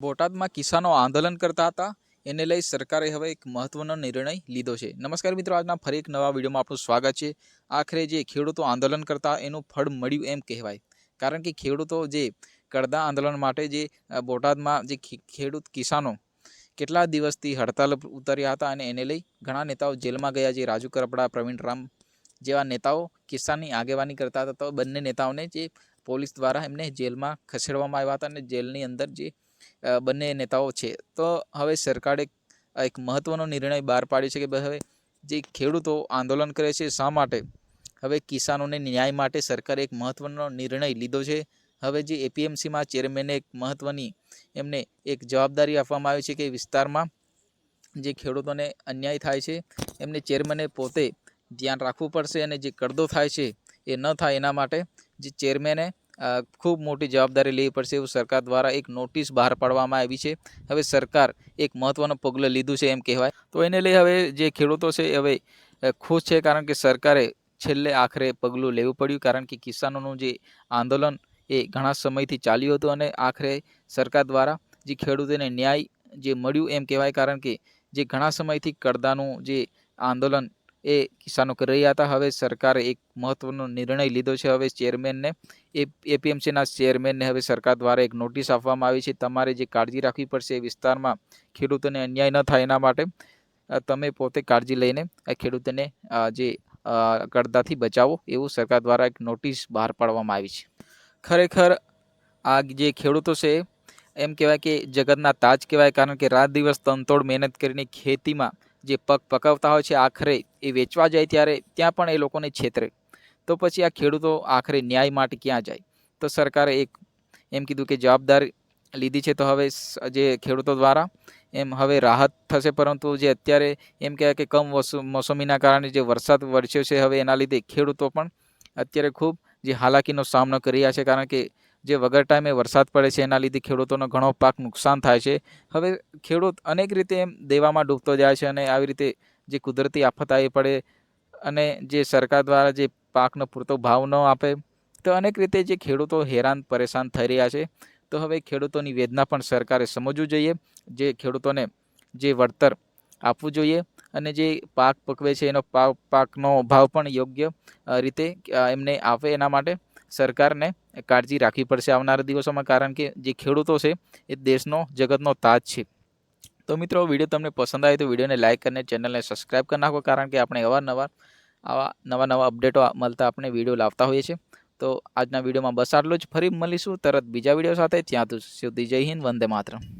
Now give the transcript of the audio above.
બોટાદમાં કિસાનો આંદોલન કરતા હતા. એને લઈ સરકારે હવે એક મહત્વનો નિર્ણય લીધો છે. નમસ્કાર મિત્રો, આજના ફરી એક નવા વિડીયોમાં આપનું સ્વાગત છે. આખરે જે ખેડૂતો આંદોલન કરતા એનું ફળ મળ્યું એમ કહેવાય. કારણ કે ખેડૂતો જે કરદા આંદોલન માટે જે બોટાદમાં જે ખેડૂત કિસાનો કેટલા દિવસથી હડતાલ ઉતર્યા હતા અને એને લઈ ઘણા નેતાઓ જેલમાં ગયા છે. રાજુ કરપડા, પ્રવીણ રામ જેવા નેતાઓ કિસાનની આગેવાની કરતા હતા. તો બંને નેતાઓને જે પોલીસ દ્વારા એમને જેલમાં ખસેડવામાં આવ્યા હતા અને જેલની અંદર જે બંને નેતાઓ છે. તો હવે સરકારે એક મહત્વનો નિર્ણય બહાર પાડ્યો છે કે હવે જે ખેડૂતો આંદોલન કરે છે શા માટે? હવે કિસાનોને ન્યાય માટે સરકારે એક મહત્વનો નિર્ણય લીધો છે. હવે જે એપીએમસીમાં ચેરમેને એક મહત્વની એમને એક જવાબદારી આપવામાં આવી છે કે વિસ્તારમાં જે ખેડૂતોને અન્યાય થાય છે, એમને ચેરમેને પોતે ધ્યાન રાખવું પડશે અને જે કરદો થાય છે એ ન થાય એના માટે જે ચેરમેને ખૂબ મોટી જવાબદારી લેવી પડશે એવું સરકાર દ્વારા એક નોટિસ બહાર પાડવામાં આવી છે. હવે સરકાર એક મહત્ત્વનું પગલું લીધું છે એમ કહેવાય. તો એને લઈ હવે જે ખેડૂતો છે હવે ખુશ છે કારણ કે સરકારે છેલ્લે આખરે પગલું લેવું પડ્યું. કારણ કે કિસાનોનું જે આંદોલન એ ઘણા સમયથી ચાલ્યું હતું અને આખરે સરકાર દ્વારા જે ખેડૂતોને ન્યાય જે મળ્યું એમ કહેવાય. કારણ કે જે ઘણા સમયથી કરદાનું જે આંદોલન એ કિસાનો કરી હતા. હવે સરકારે એક મહત્વનો નિર્ણય લીધો છે હવે ચેરમેનને. એ એપીએમસીના ચેરમેનને હવે સરકાર દ્વારા એક નોટિસ આપવામાં આવી છે. તમારે જે કાળજી રાખવી પડશે એ વિસ્તારમાં ખેડૂતોને અન્યાય ન થાય એના માટે તમે પોતે કાળજી લઈને આ ખેડૂતોને જે કડદાથી બચાવો એવું સરકાર દ્વારા એક નોટિસ બહાર પાડવામાં આવી છે. ખરેખર આ જે ખેડૂતો છે, એમ કહેવાય કે જગતના તાજ કહેવાય. કારણ કે રાત દિવસ તનતોડ મહેનત કરીને ખેતીમાં જે પગ પકવતા હોય છે, આખરે એ વેચવા જાય ત્યારે ત્યાં પણ એ લોકોને છેતરે. તો પછી આ ખેડૂતો આખરે ન્યાય માટે ક્યાં જાય? તો સરકારે એક એમ કીધું કે જવાબદારી લીધી છે, તો હવે જે ખેડૂતો દ્વારા એમ હવે રાહત થશે, પરંતુ જે અત્યારે એમ કહેવાય કે કમ મોસમીના કારણે જે વરસાદ વરસ્યો છે, હવે એના લીધે ખેડૂતો પણ અત્યારે ખૂબ જે હાલાકીનો સામનો કરી રહ્યા છે, કારણ કે જે વગર ટાઈમે વરસાદ પડે છે, એના લીધે ખેડૂતોનો ઘણો પાક નુકસાન થાય છે. હવે ખેડૂત અનેક રીતે એમ દેવામાં ડૂબતો જાય છે અને આવી રીતે જે કુદરતી આફત આવી પડે અને જે સરકાર દ્વારા જે પાકનો પૂરતો ભાવ ન આપે, તો અનેક રીતે જે ખેડૂતો હેરાન, પરેશાન થઈ રહ્યા છે. તો હવે ખેડૂતોની વેદના પણ સરકારે સમજવું જોઈએ. જે ખેડૂતોને જે વળતર આપવું જોઈએ અને જે પાક પકવે છે, એનો પાક પાકનો ભાવ પણ યોગ્ય રીતે એમને આપે એના માટે. સરકારને કાળજી રાખવી પડશે આવનારા દિવસોમાં, કારણ કે જે ખેડૂતો છે, એ દેશનો, જગતનો તાજ છે. તો મિત્રો, વીડિયો તમને પસંદ આવે તો વિડીયોને લાઇક કરીને ચેનલને સબસ્ક્રાઇબ કરી નાખો, કારણ કે આપણે અવારનવાર આવા નવા નવા અપડેટો મળતા આપણે વીડિયો લાવતા હોઈએ છીએ. તો આજના વિડીયોમાં બસ આટલું જ. ફરી મળીશું તરત બીજા વીડિયો સાથે. ત્યાં સુધી જય હિન્દ, વંદે માતરમ.